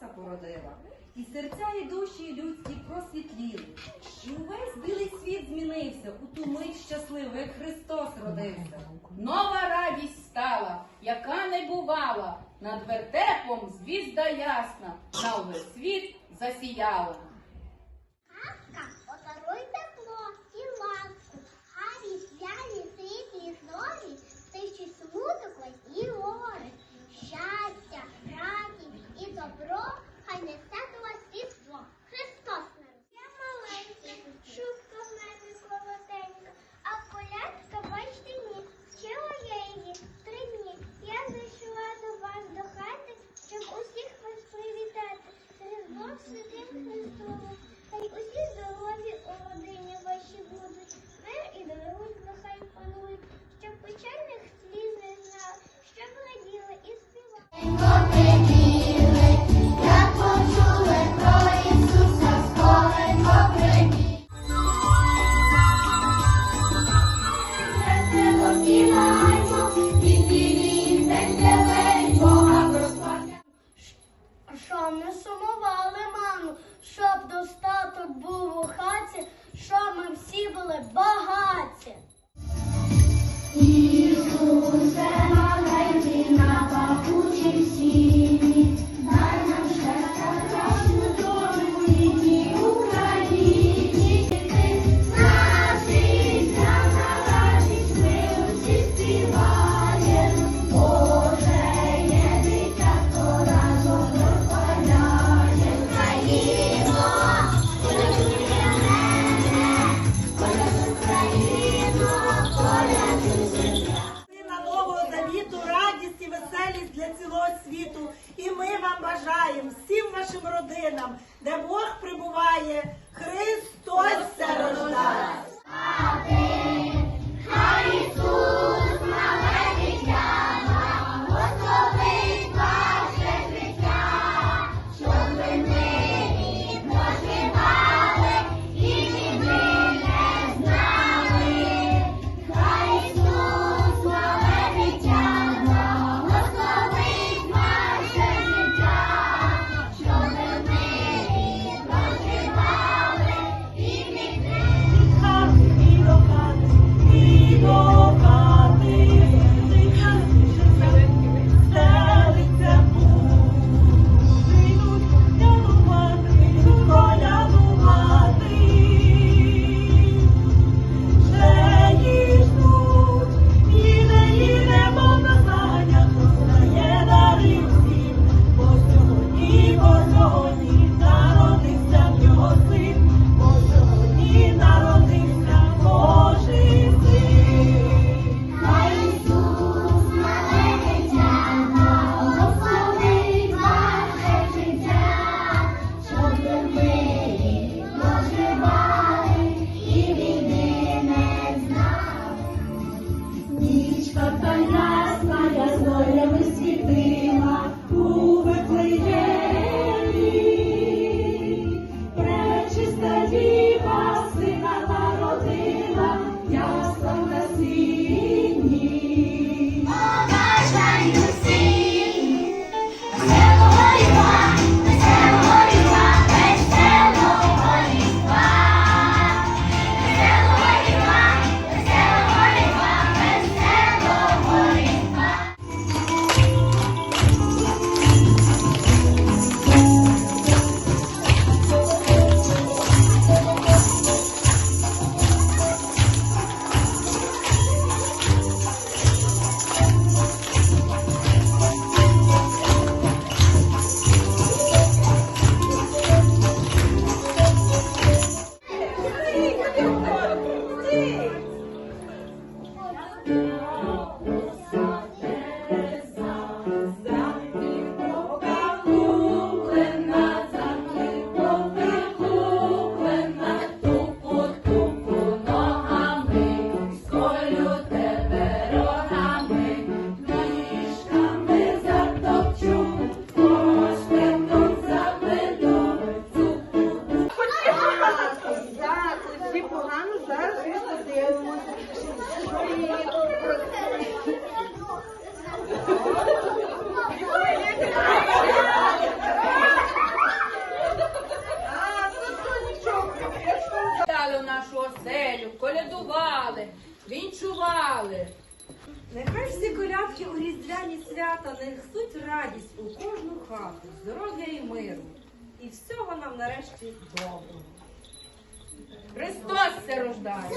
сонця породила, і серця, і душі людські просвітліли, і увесь білий світ змінився, у ту мить щасливий як Христос родився. Нова радість стала, яка не бувала, над вертепом звізда ясна, на увесь світ засіяла. I'll take you. Колядки у різдвяні свята несуть радість у кожну хату, здоров'я і миру. І всього нам нарешті доброго. Христос се рождає.